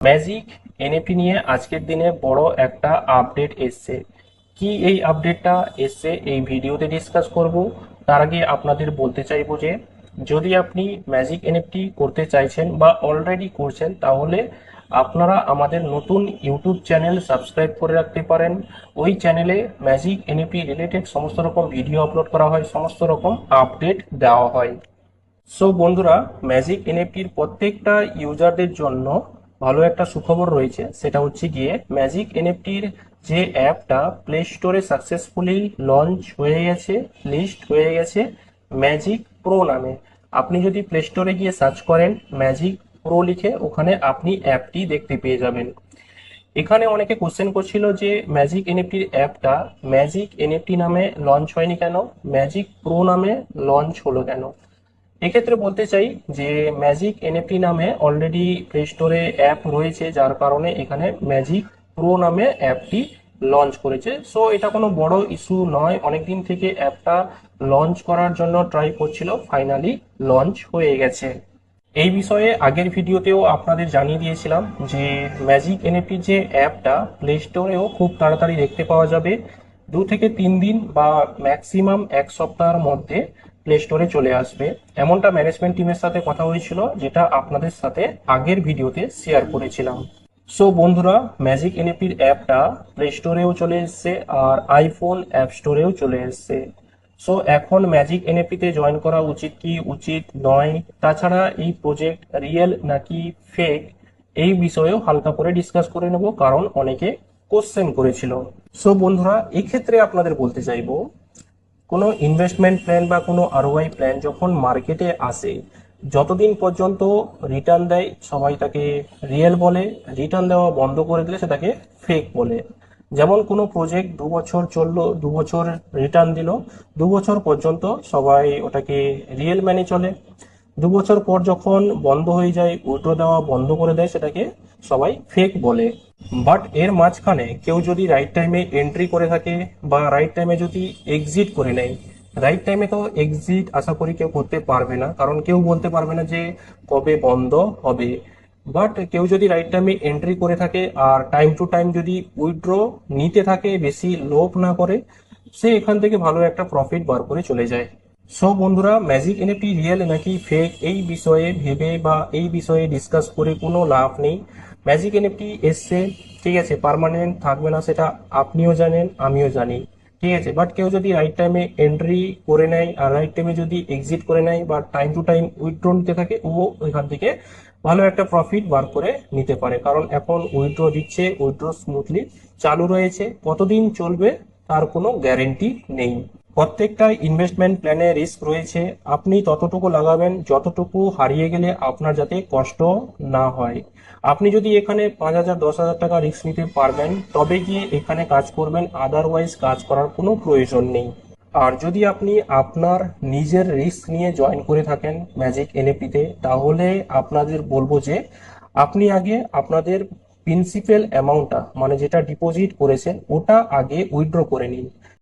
Magic NFT নিয়ে আজকের দিনে বড় একটা আপডেট এসছে। কি এই আপডেটটা এসছে এই ভিডিওতে ডিসকাস করব। তার আগে আপনাদের বলতে চাইব যে, যদি আপনি ম্যাজিক এনএফটি করতে চাইছেন বা অলরেডি করছেন, তাহলে আপনারা আমাদের নতুন ইউটিউব চ্যানেল সাবস্ক্রাইব করে রাখতে পারেন। ওই চ্যানেলে ম্যাজিক এনএফটি রিলেটেড সমস্ত রকম ভিডিও আপলোড করা হয়, সমস্ত রকম আপডেট দেওয়া হয়। সো বন্ধুরা ম্যাজিক এনএফটির প্রত্যেকটা ইউজারদের জন্য ভালো একটা সুখবর রয়েছে, সেটা হচ্ছে গিয়ে ম্যাজিক এনএফটির যে অ্যাপটা প্লে স্টোরে সাকসেসফুলি লঞ্চ হয়ে গেছে লিস্ট হয়ে গেছে ম্যাজিক প্রো নামে। আপনি যদি প্লে স্টোরে গিয়ে সার্চ করেন ম্যাজিক প্রো লিখে, ওখানে আপনি অ্যাপটি দেখতে পেয়ে যাবেন। এখানে অনেকে কোশ্চেন করছিল যে ম্যাজিক এনএফটির অ্যাপটা ম্যাজিক এনএফটি নামে লঞ্চ হয়নি কেন? ম্যাজিক প্রো নামে লঞ্চ হলো কেন? এক্ষেত্রে বলতে চাই যে ম্যাজিক এনএফটি নামে অলরেডি প্লে স্টোরে অ্যাপ রয়েছে, যার কারণে এখানে ম্যাজিক প্রো নামে অ্যাপটি লঞ্চ করেছে। সো এটা কোনো বড় ইস্যু নয়। অনেকদিন থেকে অ্যাপটা লঞ্চ করার জন্য ট্রাই করছিল ফাইনালি লঞ্চ হয়ে গেছে। এই বিষয়ে আগের ভিডিওতেও আপনাদের জানিয়ে দিয়েছিলাম যে ম্যাজিক এনএফটির যে অ্যাপটা প্লে স্টোরেও খুব তাড়াতাড়ি দেখতে পাওয়া যাবে। দু থেকে তিন দিন বা ম্যাক্সিমাম এক সপ্তাহের মধ্যে প্লে স্টোরে চলে আসবে। এমনটা ম্যানেজমেন্ট টিমের সাথে কথা হয়েছিল, যেটা আপনাদের সাথে আগের ভিডিওতে শেয়ার করেছিলাম। সো বন্ধুরা ম্যাজিক এনএফটির অ্যাপটা প্লে স্টোরেও চলে এসছে আর আইফোন অ্যাপ স্টোরেও চলে এসছে। সো এখন ম্যাজিক এনএফটিতে জয়েন করা উচিত কি উচিত নয়? তাছাড়া এই প্রজেক্ট রিয়েল নাকি ফেক এই বিষয়েও হালকা করে ডিসকাস করে নেব, কারণ অনেকে কোশ্চেন করেছিল। সো বন্ধুরা, এক্ষেত্রে আপনাদের বলতে চাইব কোনো ইনভেস্টমেন্ট প্ল্যান বা কোনো আরওআই প্ল্যান যখন মার্কেটে আসে, যতদিন পর্যন্ত রিটার্ন দেয়, সবাই তাকে রিয়েল বলে রিটার্ন দেওয়া বন্ধ করে দিলে সেটাকে ফেক বলে। যেমন কোনো প্রজেক্ট দু বছর চলল, দু বছর রিটার্ন দিল, দু বছর পর্যন্ত সবাই ওটাকে রিয়েল মেনে চলে। দু বছর পর যখন বন্ধ হয়ে যায় উল্টো দেওয়া বন্ধ করে দেয়, সেটাকে সবাই ফেক বলে। বাট এর মাঝখানে কেউ যদি রাইট টাইমে এন্ট্রি করে থাকে বা রাইট টাইমে যদি এক্সিট করে নেয় রাইট টাইমে তো এক্সিট আশা করি কেউ করতে পারবে না, কারণ কেউ বলতে পারবে না যে কবে বন্ধ হবে। বাট কেউ যদি রাইট টাইমে এন্ট্রি করে থাকে আর টাইম টু টাইম যদি উইথড্র নিতে থাকে, বেশি লোভ না করে, সে এখান থেকে ভালো একটা প্রফিট বার করে চলে যায়। সো বন্ধুরা ম্যাজিক এনএফটি রিয়েল নাকি ফেক এই বিষয়ে ভেবে বা এই বিষয়ে ডিসকাস করে কোনো লাভ নেই। ম্যাজিক এনএফটি এসছে, ঠিক আছে পার্মানেন্ট থাকবে না সেটা আপনিও জানেন, আমিও জানি, ঠিক আছে বাট কেউ যদি রাইট টাইমে এন্ট্রি করে নেয় আর রাইট টাইমে যদি এক্সিট করে নেয় বা টাইম টু টাইম উইথড্র নিতে থাকে, ও ওইখান থেকে ভালো একটা প্রফিট বার করে নিতে পারে, কারণ এখন উইথড্র দিচ্ছে উইথড্র স্মুথলি চালু রয়েছে, কতদিন চলবে তার কোনো গ্যারেন্টি নেই। প্রত্যেকটা ইনভেস্টমেন্ট প্ল্যানে রিস্ক রয়েছে। আপনি ততটুকু লাগাবেন, যতটুকু হারিয়ে গেলে আপনার যাতে কষ্ট না হয়। আপনি যদি এখানে পাঁচ হাজার, দশ হাজার টাকা রিস্ক নিতে পারবেন, তবে গিয়ে এখানে কাজ করবেন আদারওয়াইজ কাজ করার কোনো প্রয়োজন নেই। আর যদি আপনি আপনার নিজের রিস্ক নিয়ে জয়েন করে থাকেন ম্যাজিক এনএপিতে তাহলে আপনাদের বলব যে আপনি আগে আপনাদের প্রিন্সিপাল অ্যামাউন্টটা মানে যেটা ডিপোজিট করেছেন, ওটা আগে উইথড্র করে নিন।